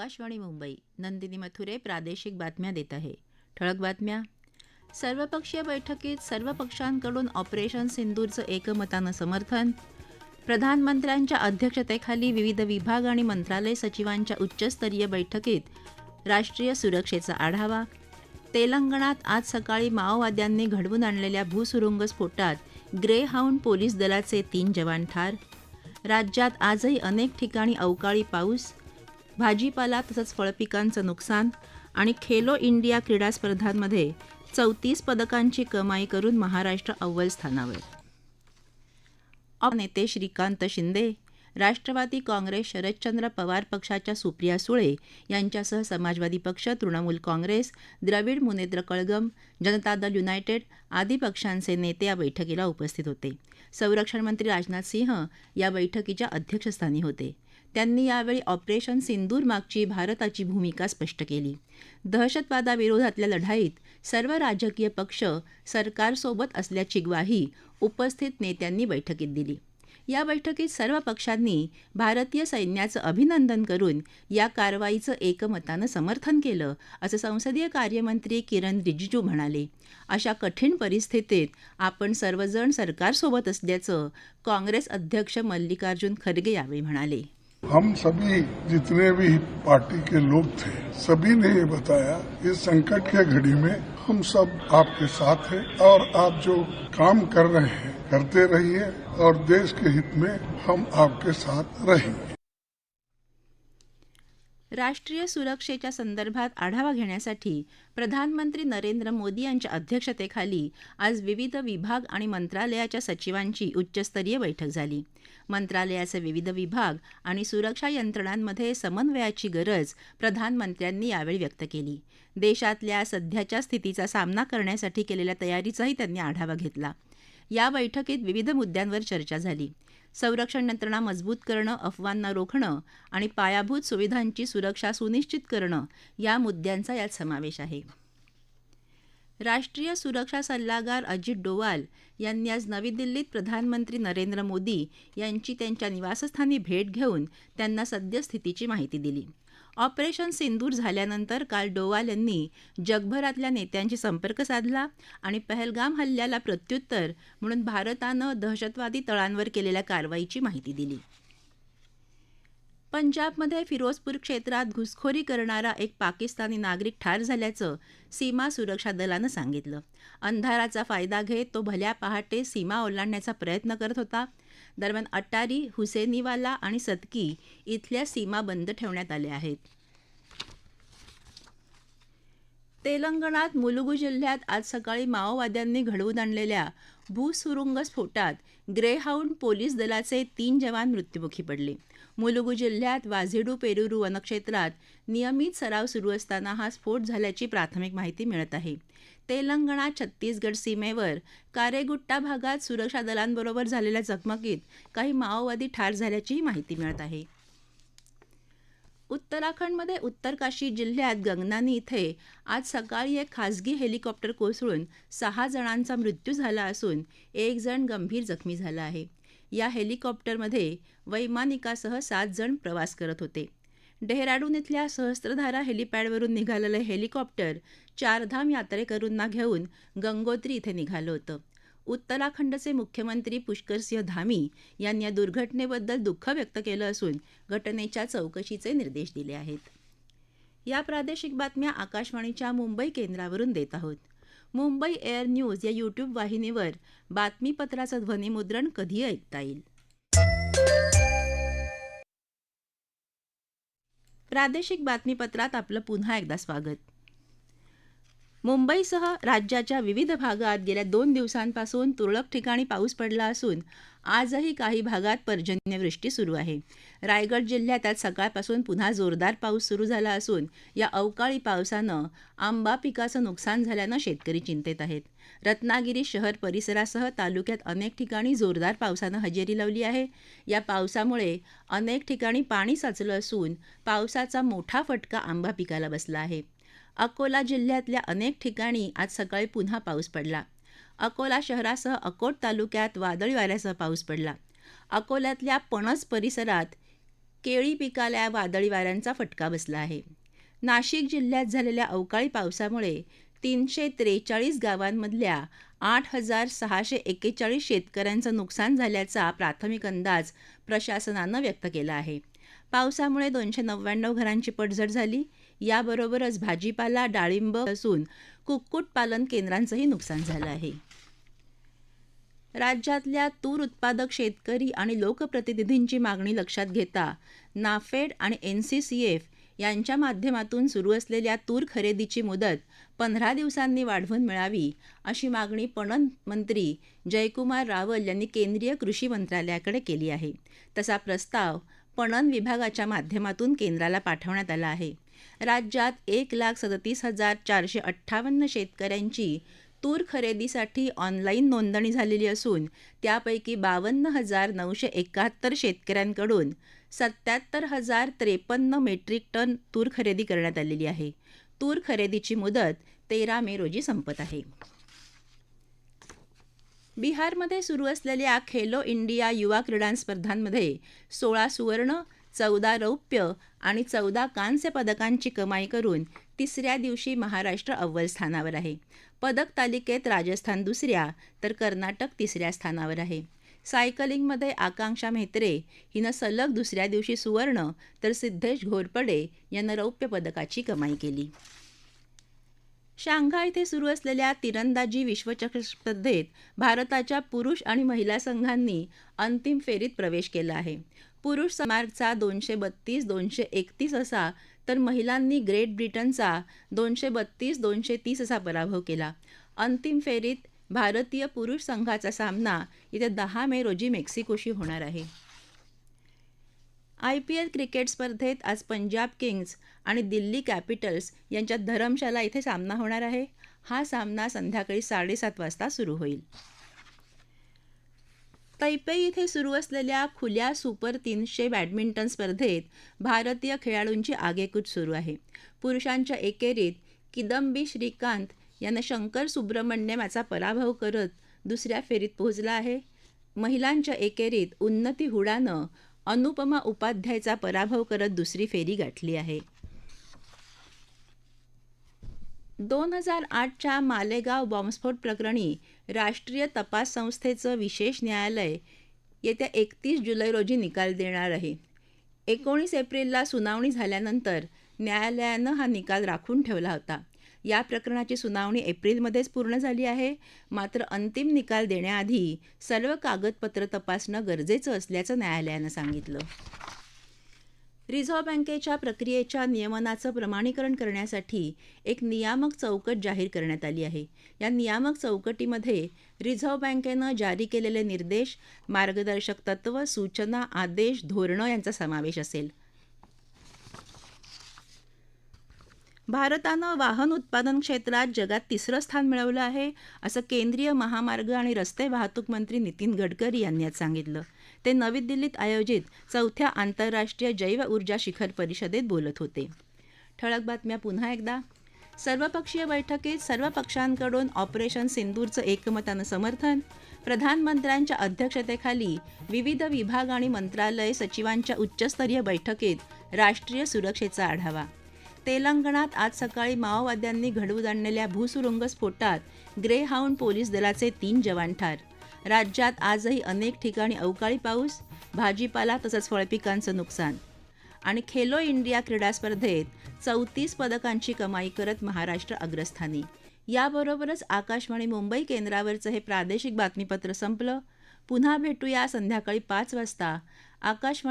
आकाशवाणी मुंबई नंदिनी मथुरे प्रादेशिक बातम्या देत आहे. ठळक बातम्या. सर्वपक्षीय बैठकीत सर्व पक्षांकडून ऑपरेशन सिंदूरचं एकमतानं समर्थन. प्रधानमंत्र्यांच्या अध्यक्षतेखाली विविध विभाग आणि मंत्रालय सचिवांच्या उच्चस्तरीय बैठकीत राष्ट्रीय सुरक्षेचा आढावा. तेलंगणात आज सकाळी माओवाद्यांनी घडवून आणलेल्या भूसुरुंग स्फोटात ग्रे हाऊंड पोलीस दलाचे तीन जवान ठार. राज्यात आजही अनेक ठिकाणी अवकाळी पाऊस भाजीपाला तसंच फळपिकांचं नुकसान आणि खेलो इंडिया क्रीडा स्पर्धांमध्ये चौतीस पदकांची कमाई करून महाराष्ट्र अव्वल स्थानावर. आप नेते श्रीकांत शिंदे राष्ट्रवादी काँग्रेस शरदचंद्र पवार पक्षाच्या सुप्रिया सुळे यांच्यासह समाजवादी पक्ष तृणमूल काँग्रेस द्रविड मुनेत्र कळगम जनता दल युनायटेड आदी पक्षांचे नेते या बैठकीला उपस्थित होते. संरक्षण मंत्री राजनाथ सिंह या बैठकीच्या अध्यक्षस्थानी होते. त्यांनी यावेळी ऑपरेशन सिंदूर मागची भारताची भूमिका स्पष्ट केली. दहशतवादाविरोधातल्या लढाईत सर्व राजकीय पक्ष सरकारसोबत असल्याची ग्वाही उपस्थित नेत्यांनी बैठकीत दिली. या बैठकीत सर्व पक्षांनी भारतीय सैन्याचं अभिनंदन करून या कारवाईचं एकमतानं समर्थन केलं असं संसदीय कार्यमंत्री किरण रिजिजू म्हणाले. अशा कठीण परिस्थितीत आपण सर्वजण सरकारसोबत असल्याचं काँग्रेस अध्यक्ष मल्लिकार्जुन खरगे यावेळी म्हणाले. हम सभी जितने भी पार्टी के लोग थे, सभी ने ये बताया, इस संकट के घड़ी में हम सब आपके साथ हैं और आप जो काम कर रहे हैं, करते रहिए और देश के हित में हम आपके साथ रहेंगे। राष्ट्रीय सुरक्षेच्या संदर्भात आढावा घेण्यासाठी प्रधानमंत्री नरेंद्र मोदी यांच्या अध्यक्षतेखाली आज विविध विभाग आणि मंत्रालयाच्या सचिवांची उच्चस्तरीय बैठक झाली. मंत्रालयाचे विविध विभाग आणि सुरक्षा यंत्रणांमध्ये समन्वयाची गरज प्रधानमंत्र्यांनी यावेळी व्यक्त केली. देशातल्या सध्याच्या स्थितीचा सामना करण्यासाठी केलेल्या तयारीचाही त्यांनी आढावा घेतला. या बैठकीत विविध मुद्द्यांवर चर्चा झाली. संरक्षण यंत्रणा मजबूत करणं अफवांना रोखणं आणि पायाभूत सुविधांची सुरक्षा सुनिश्चित करणं या मुद्द्यांचा यात समावेश आहे. राष्ट्रीय सुरक्षा सल्लागार अजित डोवाल यांनी आज नवी दिल्लीत प्रधानमंत्री नरेंद्र मोदी यांची त्यांच्या निवासस्थानी भेट घेऊन त्यांना सद्यस्थितीची माहिती दिली. ऑपरेशन सिंदूर झाल्यानंतर काल डोवाल यांनी जगभरातल्या नेत्यांशी संपर्क साधला आणि पहलगाम हल्ल्याला प्रत्युत्तर म्हणून भारतानं दहशतवादी तळांवर केलेल्या कारवाईची माहिती दिली. पंजाबमध्ये फिरोजपूर क्षेत्रात घुसखोरी करणारा एक पाकिस्तानी नागरिक ठार झाल्याचं सीमा सुरक्षा दलानं सांगितलं. अंधाराचा फायदा घेत तो भल्या पहाटे सीमा ओलांडण्याचा प्रयत्न करत होता. दरम्यान अटारी हुसेनीवाला आणि सतकी इथल्या सीमा बंद ठेवण्यात आल्या आहेत. तेलंगणात मुलुगू जिल्ह्यात आज सकाळी माओवाद्यांनी घडवून आणलेल्या भूसुरुंग स्फोटात ग्रेहाऊंड पोलीस दलाचे तीन जवान मृत्युमुखी पडले. मुलुगू जिल्ह्यात वाझेडू पेरुरू वनक्षेत्रात नियमित सराव सुरू असताना हा स्फोट झाल्याची प्राथमिक माहिती मिळत आहे. तेलंगणा छत्तीसगड सीमेवर कारेगुट्टा भागात सुरक्षा दलांबरोबर झालेल्या चकमकीत काही माओवादी ठार झाल्याचीही माहिती मिळत आहे. उत्तराखंडमध्ये उत्तरकाशी जिल्ह्यात गंगनानी इथे आज सकाळी एक खासगी हेलिकॉप्टर कोसळून सहा जणांचा मृत्यू झाला असून एक जण गंभीर जखमी झाला आहे. या हेलिकॉप्टरमध्ये वैमानिकासह सात जण प्रवास करत होते. डेहराडून इथल्या सहस्त्रधारा हेलिपॅडवरून निघालेलं हेलिकॉप्टर चारधाम यात्रेकरूंना घेऊन गंगोत्री इथे निघालं होतं. उत्तराखंडचे मुख्यमंत्री पुष्करसिंह धामी यांनी या दुर्घटनेबद्दल दुःख व्यक्त केलं असून घटनेच्या चौकशीचे निर्देश दिले आहेत. या प्रादेशिक बातम्या आकाशवाणीच्या मुंबई केंद्रावरून देत आहोत. मुंबई एअर न्यूज या यूट्यूब वाहिनीवर बातमीपत्राचं ध्वनिमुद्रण कधी ऐकता येईल? प्रादेशिक बातमीपत्रात आपलं पुन्हा एकदा स्वागत. मुंबईसह राज्याच्या विविध भागात गेल्या दोन दिवसांपासून तुरळक ठिकाणी पाऊस पडला असून आजही काही भागात पर्जन्यवृष्टी सुरू आहे. रायगड जिल्ह्यात आज सकाळपासून पुन्हा जोरदार पाऊस सुरू झाला असून या अवकाळी पावसानं आंबा पिकाचं नुकसान झाल्यानं शेतकरी चिंतेत आहेत. रत्नागिरी शहर परिसरासह तालुक्यात अनेक ठिकाणी जोरदार पावसानं हजेरी लावली आहे. या पावसामुळे अनेक ठिकाणी पाणी साचलं असून पावसाचा मोठा फटका आंबा पिकाला बसला आहे. अकोला जिल्ह्यातल्या अनेक ठिकाणी आज सकाळी पुन्हा पाऊस पडला. अकोला शहरासह अकोट तालुक्यात वादळी वाऱ्यासह पाऊस पडला. अकोल्यातल्या पणस परिसरात केळी पिकाला वादळी वाऱ्यांचा फटका बसला आहे. नाशिक जिल्ह्यात झालेल्या अवकाळी पावसामुळे तीनशे त्रेचाळीस गावांमधल्या आठ हजार सहाशे एक्केचाळीस शेतकऱ्यांचं नुकसान झाल्याचा प्राथमिक अंदाज प्रशासनानं व्यक्त केला आहे. पावसामुळे दोनशे नव्याण्णव घरांची पडझड झाली. याबरोबरच भाजीपाला डाळिंब असून कुक्कुटपालन केंद्रांचंही नुकसान झालं आहे. राज्यातल्या तूर उत्पादक शेतकरी आणि लोकप्रतिनिधींची मागणी लक्षात घेता नाफेड आणि एन सी सी एफ यांच्या माध्यमातून सुरू असलेल्या तूर खरेदीची मुदत पंधरा दिवसांनी वाढवून मिळावी अशी मागणी पणन मंत्री जयकुमार रावल यांनी केंद्रीय कृषी मंत्रालयाकडे केली आहे. तसा प्रस्ताव पणन विभागाच्या माध्यमातून केंद्राला पाठवण्यात आला आहे. राज्यात एक लाख सदतीस हजार चारशे अठ्ठावन्न शेतकऱ्यांची तूर खरेदीसाठी ऑनलाईन नोंदणी झालेली असून त्यापैकी बावन्न हजार नऊशे एकाहत्तर शेतकऱ्यांकडून सत्याहत्तर हजार त्रेपन्न मेट्रिक टन तूर खरेदी करण्यात आलेली आहे. तूर खरेदीची मुदत तेरा मे रोजी संपत आहे. बिहारमध्ये सुरू असलेल्या खेलो इंडिया युवा क्रीडा स्पर्धांमध्ये सोळा सुवर्ण चौदा रौप्य आणि चौदा कांस्य पदकांची कमाई करून तिसऱ्या दिवशी महाराष्ट्र अव्वल स्थानावर आहे. पदक तालिकेत राजस्थान दुसऱ्या तर कर्नाटक तिसऱ्या स्थानावर आहे. सायकलिंगमध्ये आकांक्षा म्हेत्रे हिनं सलग दुसऱ्या दिवशी सुवर्ण तर सिद्धेश घोरपडे यानं रौप्य पदकाची कमाई केली. शांघाय इथे सुरू असलेल्या तिरंदाजी विश्वचषक स्पर्धेत भारताच्या पुरुष आणि महिला संघांनी अंतिम फेरीत प्रवेश केला आहे. पुरुष समार्कचा दोनशे बत्तीस दोनशे एकतीस असा तर महिलांनी ग्रेट ब्रिटनचा दोनशे बत्तीस दोनशे तीस असा पराभव केला. अंतिम फेरीत भारतीय पुरुष संघाचा सामना येत्या दहा मे रोजी मेक्सिकोशी होणार आहे. आय पी एल क्रिकेट स्पर्धेत आज पंजाब किंग्ज आणि दिल्ली कॅपिटल्स यांच्यात धरमशाला इथे सामना होणार आहे. हा सामना संध्याकाळी साडेसात वाजता सुरू होईल. तैपे इथे सुरू असलेल्या खुल्या सुपर तीनशे बॅडमिंटन स्पर्धेत भारतीय खेळाडूंची आगेकूच सुरू आहे. पुरुषांच्या एकेरीत किदंबी श्रीकांत यानं शंकर सुब्रमण्यम याचा पराभव करत दुसऱ्या फेरीत पोहोचला आहे. महिलांच्या एकेरीत उन्नती हुडानं अनुपमा उपाध्यायचा पराभव करत दुसरी फेरी गाठली आहे. दोन हजार आठच्या मालेगाव बॉम्बस्फोट प्रकरणी राष्ट्रीय तपास संस्थेचं विशेष न्यायालय येत्या एकतीस जुलै रोजी निकाल देणार आहे. एकोणीस एप्रिलला सुनावणी झाल्यानंतर न्यायालयानं हा निकाल राखून ठेवला होता. या प्रकरणाची सुनावणी एप्रिलमध्येच पूर्ण झाली आहे. मात्र अंतिम निकाल देण्याआधी सर्व कागदपत्र तपासणं गरजेचं असल्याचं न्यायालयानं सांगितलं. रिझर्व्ह बँकेच्या प्रक्रियेच्या नियमनाचं प्रमाणीकरण करण्यासाठी एक नियामक चौकट जाहीर करण्यात आली आहे. या नियामक चौकटीमध्ये रिझर्व्ह बँकेनं जारी केलेले निर्देश मार्गदर्शक तत्व सूचना आदेश धोरणं यांचा समावेश असेल. भारतानं वाहन उत्पादन क्षेत्रात जगात तिसरं स्थान मिळवलं आहे असं केंद्रीय महामार्ग आणि रस्ते वाहतूक मंत्री नितीन गडकरी यांनी आज सांगितलं. ते नवी दिल्लीत आयोजित चौथ्या आंतरराष्ट्रीय जैव ऊर्जा शिखर परिषदेत बोलत होते. ठळक बातम्या पुन्हा एकदा. सर्वपक्षीय बैठकीत सर्व पक्षांकडून ऑपरेशन सिंदूरचं एकमतानं समर्थन प्रधानमंत्र्यांच्या अध्यक्षतेखाली विविध विभाग आणि मंत्रालय सचिवांच्या उच्चस्तरीय बैठकीत राष्ट्रीय सुरक्षेचा आढावा. तेलंगणात आज सकाळी माओवाद्यांनी घडवून आणलेल्या भूसुरुंग स्फोटात ग्रेहाऊंड पोलीस दलाचे तीन जवान ठार. राज्यात आजही अनेक ठिकाणी अवकाळी पाऊस भाजीपाला तसंच फळपिकांचं नुकसान. आणि खेलो इंडिया क्रीडा स्पर्धेत चौतीस पदकांची कमाई करत महाराष्ट्र अग्रस्थानी. याबरोबरच आकाशवाणी मुंबई केंद्रावरचं हे प्रादेशिक बातमीपत्र संपलं. पुन्हा भेटूया संध्याकाळी पाच वाजता. आकाशवाणी